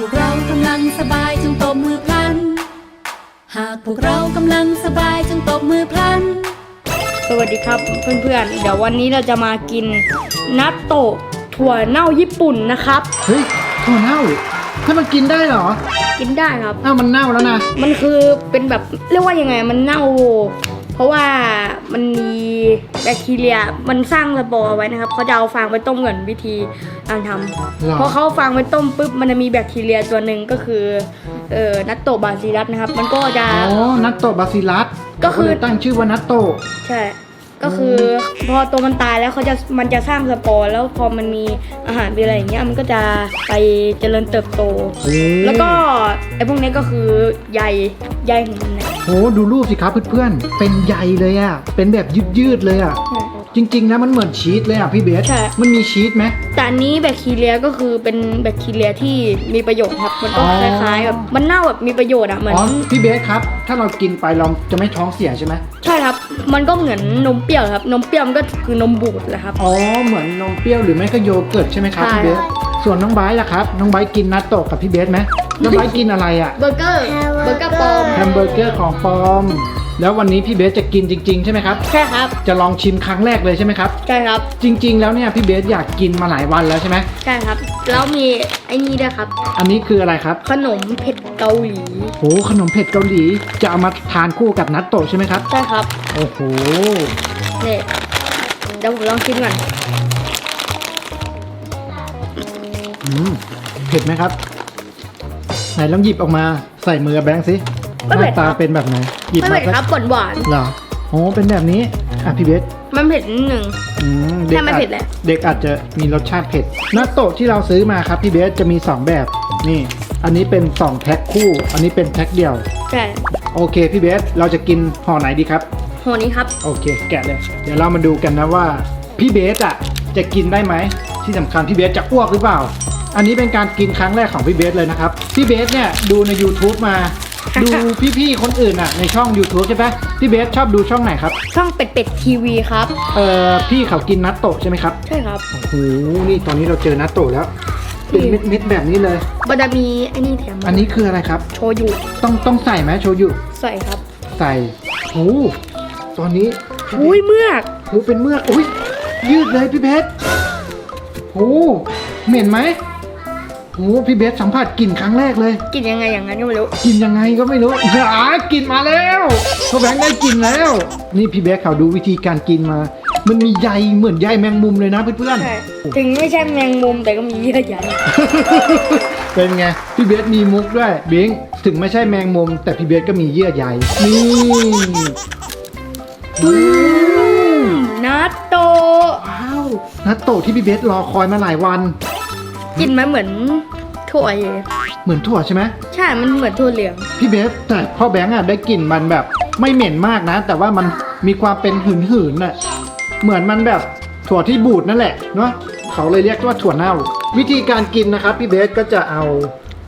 พวกเรากำลังสบายจงตบมือพลัน หากพวกเรากำลังสบายจงตบมือพลัน สวัสดีครับเพื่อนๆ เดี๋ยววันนี้เราจะมากินนัตโตะถั่วเน่าญี่ปุ่นนะครับ เฮ้ยถั่วเน่าถ้ามันกินได้เหรอกินได้ครับ อ้าวมันเน่าแล้วนะ มันคือเป็นแบบเรียกว่ายังไงมันเน่า เพราะว่ามันมีแบคทีเรียมันสร้างระบอไว้นะครับเขาจะเอาฟางไปต้มก่อนวิธีการทหรอำพอเขาเอาฟางไปต้มปุ๊บมันจะมีแบคทีเรียตัวหนึ่งก็คือเอ่อนัตโตะบาซิลัสนะครับ มันก็จะอ๋อนัตโตะบาซิลัสก็คือเขาเลยตั้งชื่อว่านัตโตะใช่ ก็คือพอตัวมันตายแล้วเขาจะมันจะสร้างสปอร์แล้วพอมันมีอาหารมีอะไรอย่างเงี้ยมันก็จะไปเจริญเติบโตโอ้แล้วก็ไอ้พวกนี้ก็คือใยใยของมันเนี่ยโหดูรูปสิครับเพื่อนๆเป็นใยเลยอะเป็นแบบยืดๆเลยอะ จริงๆนะมันเหมือนชีสเลยอะพี่เบสใช่ มันมีชีสไหม แต่อันนี้แบคทีเรียก็คือเป็นแบคทีเรียที่มีประโยชน์ครับ มันก็อ๋อคล้ายๆแบบมันเน่าแบบมีประโยชน์อะเหมือนอ๋อพี่เบสครับ ถ้าเรากินไปเราจะไม่ท้องเสียใช่ไหมใช่ครับ มันก็เหมือนนมเปรี้ยวครับ นมเปรี้ยวมันก็คือนมบูดแหละครับ อ๋อเหมือนนมเปรี้ยวหรือไม่ก็โยเกิร์ตใช่ไหมครับใช่ พี่เบสส่วนน้องไบร์ทล่ะครับน้องไบร์ทกินนัตโตะกับพี่เบสไหมน้องไบร์ทกินอะไรอะเบอร์เกอร์เบอร์เกอร์ปลอม แฮมเบอร์เกอร์ของปลอม แล้ววันนี้พี่เบสจะกินจริง ๆ ใช่ไหมครับ ใช่ครับ จะลองชิมครั้งแรกเลยใช่ไหมครับ ใช่ครับจริง ๆ แล้วเนี่ยพี่เบสอยากกินมาหลายวันแล้วใช่ไหมใช่ครับ แล้วมีไอ้นี่ด้วยครับ อันนี้คืออะไรครับขนมเผ็ดเกาหลีโหขนมเผ็ดเกาหลีจะเอามาทานคู่กับนัตโตะใช่ไหมครับ ใช่ครับโอ้โหเนี่ยเดี๋ยวผมลองชิมก่อนอืมเผ็ดไหมครับ ไหนลองหยิบออกมาใส่มือกับแบงค์สิหไม่เผ็น้าดตาครับเป็นแบบไหน หยิบไม่มาเผ็ดสักครับหวานหวาน เหรอโอ้เป็นแบบนี้อะพี่เบสๆมันเผ็ดนิดนึงอืมเด็กถ้าไม่อาจเผ็ดแหละ เด็กอาจจะมีรสชาติเผ็ดนัตโตะที่เราซื้อมาครับพี่เบสจะมีสองแบบนี่อันนี้เป็นสองแพ็คคู่ อันนี้เป็นแพ็คเดียวใช่โอเคพี่เบสเราจะกินห่อไหนดีครับ โหนี้ครับ โอเค แกะเลย เดี๋ยวเรามาดูกันนะว่า พี่เบสอะจะกินได้ไหม ที่สำคัญพี่เบสจะอ้วกหรือเปล่า อันนี้เป็นการกินครั้งแรกของพี่เบสเลยนะครับ พี่เบสเนี่ยดูใน YouTube มา ดูพี่ๆคนอื่นอะในช่อง YouTube ใช่ปะพี่เบสชอบดูช่องไหนครับ ช่องเป็ดเป็ดทีวีครับ เอ่อพี่เขากินนัตโตะใช่ไหมครับใช่ครับโอ้โหนี่ตอนนี้เราเจอนัตโตะแล้ว เป็นเม็ดๆแบบนี้เลยมันจะมีไอ้นี่แถมมาอันนี้คืออะไรครับ โชยุต้องต้องใส่ไหมโชยุใส่ครับ ใส่โอ้โหตอนนี้อุ้ยเมือกโอ้เป็นเมือกอุ้ยยืดเลยพี่เบสโอ้เหม็นไหม โอ้พี่เบสสัมผัสกลิ่นครั้งแรกเลยกินยังไงอย่างนั้นก็ไม่รู้กินยังไงก็ไม่รู้อ่ากลิ่นมาแล้วพ่อแบงค์ได้กลิ่นแล้ว นี่พี่เบสเขาดูวิธีการกินมา มันมีใยเหมือนใยแมงมุมเลยนะเพื่อนใช่ถึงไม่ใช่แมงมุมแต่ก็มีเยื่อใยๆเป็นไงพี่เบสมีมุกด้วยบิงถึงไม่ใช่แมงมุม แต่พี่เบสก็มีเยื่อใยนี่อืมนัตโตะว้าวนัตโตะที่พี่เบสรอคอยมาหลายวัน กินมันเหมือนถั่วเลยเหมือนถั่วใช่ไหมใช่ มันเหมือนถั่วเหลือง พี่เบสแต่พ่อแบงค์อะได้กลิ่นมันแบบไม่เหม็นมากนะ แต่ว่ามันมีความเป็นหืนหืนๆน่ะเหมือนมันแบบถั่วที่บูดนั่นแหละเนาะเขาเลยเรียกว่าถั่วเน่า วิธีการกินนะครับพี่เบสก็จะเอา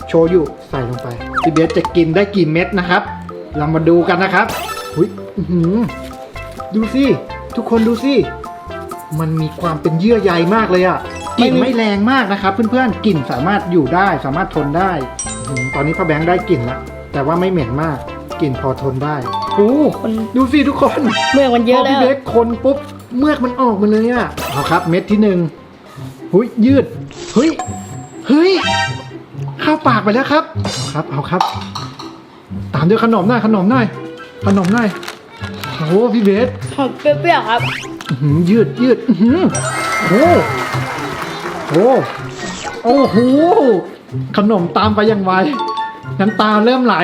โชยุใส่ลงไปพี่เบสจะกินได้กี่เม็ดนะครับ เรามาดูกันนะครับหุยอื้อหือดูสิทุกคนดูสิมันมีความเป็นเยื่อใยมากเลยอะ กลิ่นไม่มีไม่แรงมากนะครับ เพื่อนๆกลิ่นสามารถอยู่ได้สามารถทนได้อืมตอนนี้พ่อแบงค์ได้กลิ่นแล้วแต่ว่าไม่เหม็นมากกลิ่นพอทนได้โอ้คนดูสิทุกคน เมือกมันเยพอะอแล้พี่ว เบสคนปุ๊บเมือกมันออกมาเลยอะเอาครับ เม็ดที่หนึ่งหุยยืดเฮ้ยเฮ้ยเข้าปากไปแล้วครับเอาครับเอาครับ ตามด้วยขนมหน่อยขนมหน่อยขนมหน่อยโอ้โหพี่เบสหอมเปรี้ยวๆครับ อื้อหือยืดยืดอื้อหือโอ้ โหโอ้โหขนมตามไปอย่างไวน้ำตาเริ่มไหล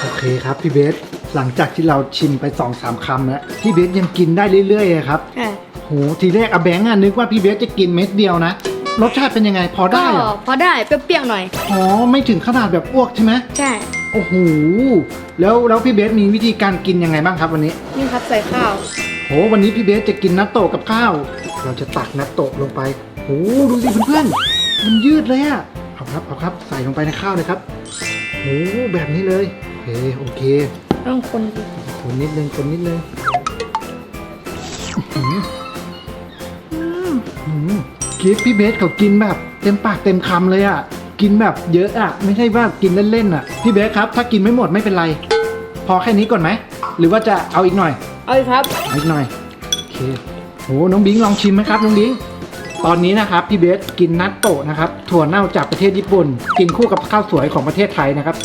โอเคครับพี่เบส หลังจากที่เราชิมไปสองสามคำแล้วพี่เบสยังกินได้เรื่อยๆเลยครับใช่โหทีแรกอาแบงค์อะนึกว่าพี่เบสจะกินเม็ดเดียวนะรสชาติเป็นยังไงพอก็ได้เหรอพอได้เปรี้ยวๆหน่อย อ๋อไม่ถึงขนาดแบบอ้วกใช่ไหมใช่ โอ้โหแล้วแล้วพี่เบสมีวิธีการกินยังไงบ้างครับวันนี้ นี่ครับใส่ข้าว โหวันนี้พี่เบสจะกินนัตโตะกับข้าว เราจะตักนัตโตะลงไปโหดูสิเพื่อนๆมันยืดเลยอะเอาครับเอาครับใส่ลงไปในข้าวเลยครับโหแบบนี้เลยโอเคโอเคต้องคนคนนิดนึงคนนิดนึงอื้อหืออื้อหือคิดพี่เบสเขากินแบบเต็มปากเต็มคำเลยอะกินแบบเยอะอะไม่ใช่ว่ากินเล่นๆอะพี่เบสครับ ถ้ากินไม่หมดไม่เป็นไร พอแค่นี้ก่อนไหมหรือว่าจะเอาอีกหน่อย เอาเลยครับเอาอีกหน่อยโอเค โหน้องบิงลองชิมไหมครับน้องบิงตอนนี้นะครับพี่เบสกินนัตโตะนะครับถั่วเน่าจากประเทศญี่ปุ่น กินคู่กับข้าวสวยของประเทศไทยนะครับ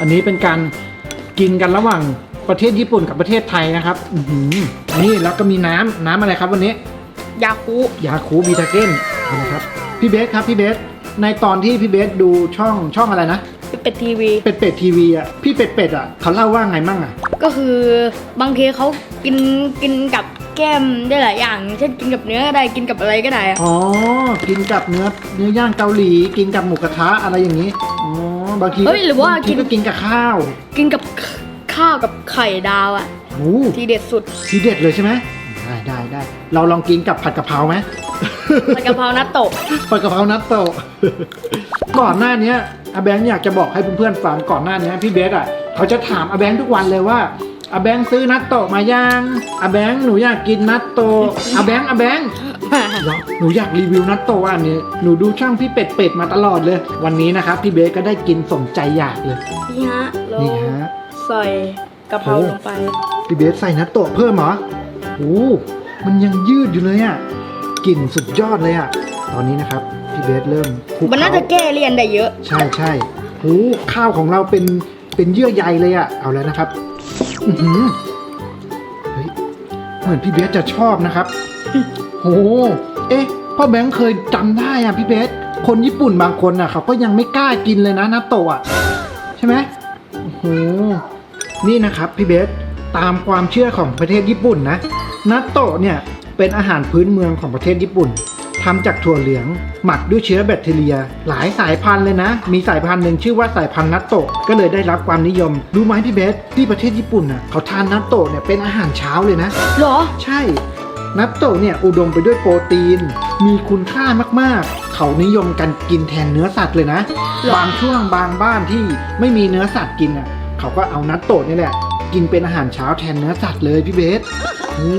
อันนี้เป็นการกินกันระหว่างประเทศญี่ปุ่นกับประเทศไทยนะครับอือหือนี่แล้วก็มีน้ำน้ำอะไรครับวันนี้ ยาคูยาคูบีทาเก้นนะครับพี่เบสครับพี่เบสในตอนที่พี่เบสดูช่องช่องอะไรนะเป็ดทีวีเป็ดเป็ดทีวีอะพี่เป็ดเป็ดอะเขาเล่าว่าไงมั่งอะก็คือบางทีเขากินกินกับ แก้มได้หลายอย่างเช่นกินกับเนื้อก็ได้กินกับอะไรก็ได้อะอ๋อ กินกับเนื้อเนื้อย่างเกาหลี กินกับหมูกระทะอะไรอย่างนี้ อ๋อ บางทีเฮ้ยหรือว่าบงทีกินก็กินกับข้าวกินกับข้าวกับไข่ดาวอะโอ้ทีเด็ดสุดทีเด็ดเลยใช่ไหมได้ได้ได้ เราลองกินกับผัดกะเพราไหม ผัดกะเพรานัตโตะผัดกะเพรานัตโตะ ก่อนหน้าเนี้ยอาแบงค์อยากจะบอกให้เพื่อนๆฟังก่อนหน้านี้พี่เบสอะ เขาจะถามอาแบงค์ทุกวันเลยว่า อาแบงค์ซื้อนัตโตะมายังอาแบงค์หนูอยากกินนัตโตะอาแบงค์อาแบงค์เหรอหนูอยากรีวิวนัตโตะอันนี้หนูดูช่องพี่เป็ดเป็ดมาตลอดเลย วันนี้นะครับพี่เบสก็ได้กินสมใจอยากเลยนี่ฮะเรานี่ฮะใส่กะเพราโอ้ลงไป พี่เบสใส่นัตโตะเพิ่มเหรอโอ้มันยังยืดอยู่เลยอะกลิ่นสุดยอดเลยอะตอนนี้นะครับพี่เบสเริ่มคลุกมันน่าเคล้จะแก้เลี่ยนได้เยอะ ใช่ใช่โอ้ข้าวของเราเป็นเป็นเยื่อใยเลยอะเอาแล้วนะครับ อือหือเฮ้ยเหมือนพี่เบสจะชอบนะครับ โห เอ๊ะ พ่อแบงค์เคยจำได้อะพี่เบส คนญี่ปุ่นบางคนอะเขาก็ยังไม่กล้ากินเลยนะนัตโตะอะใช่ไหมโอ้โห นี่นะครับพี่เบส ตามความเชื่อของประเทศญี่ปุ่นนะนัตโตะเนี่ยเป็นอาหารพื้นเมืองของประเทศญี่ปุ่น ทำจากถั่วเหลือง หมักด้วยเชื้อแบคทีเรีย หลายสายพันธุ์เลยนะ มีสายพันธุ์หนึ่งชื่อว่าสายพันธุ์นัตโตะก็เลยได้รับความนิยม รู้ไหมพี่เบสที่ประเทศญี่ปุ่นน่ะเขาทานนัตโตะเนี่ยเป็นอาหารเช้าเลยนะ เหรอ ใช่ นัตโตะเนี่ยอุดมไปด้วยโปรตีน มีคุณค่ามากๆ เขานิยมกันกินแทนเนื้อสัตว์เลยนะ หรอ บางช่วงบางบ้านที่ไม่มีเนื้อสัตว์กินอะเขาก็เอานัตโตะนี่แหละกินเป็นอาหารเช้าแทนเนื้อสัตว์เลยพี่เบสโอ้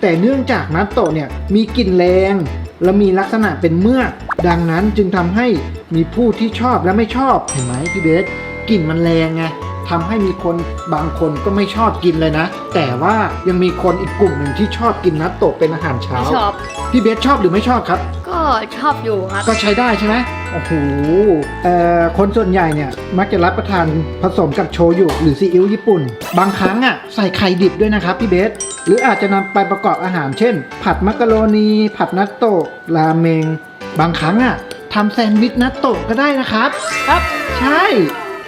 แต่เนื่องจากนัตโตะเนี่ยมีกลิ่นแรง และมีลักษณะเป็นเมือก ดังนั้นจึงทำให้มีผู้ที่ชอบและไม่ชอบเห็นไหมพี่เบสกลิ่นมันแรงไง ทำให้มีคนบางคนก็ไม่ชอบกินเลยนะ แต่ว่ายังมีคนอีกกลุ่มหนึ่งที่ชอบกินนัตโตะเป็นอาหารเช้า ชอบ พี่เบสชอบหรือไม่ชอบครับ ก็ชอบอยู่ครับ ก็ใช้ได้ใช่ไหมโอ้โหเอ่อคนส่วนใหญ่เนี่ยมักจะรับประทานผสมกับโชยุหรือซีอิ๊วญี่ปุ่น บางครั้งอะใส่ไข่ดิบด้วยนะครับพี่เบส หรืออาจจะนำไปประกอบอาหารเช่น ผัดมักกะโรนี ผัดนัตโตะราเมง บางครั้งอะทำแซนด์วิชนัตโตะก็ได้นะครับ ครับ ใช่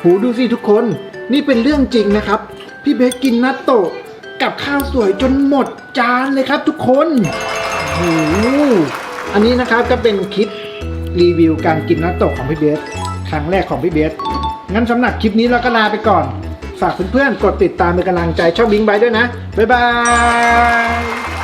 หูดูสิทุกคน นี่เป็นเรื่องจริงนะครับ พี่เบสกินนัตโตะกับข้าวสวยจนหมดจานเลยครับทุกคนโอ้อันนี้นะครับก็เป็นคลิปรีวิวการกินนัตโตะของพี่เบสครั้งแรกของพี่เบสงั้นสำหรับคลิปนี้เราก็ลาไปก่อน ฝากเพื่อนๆกดติดตามเป็นกำลังใจช่องบิงไบด้วยนะ บ๊ายบาย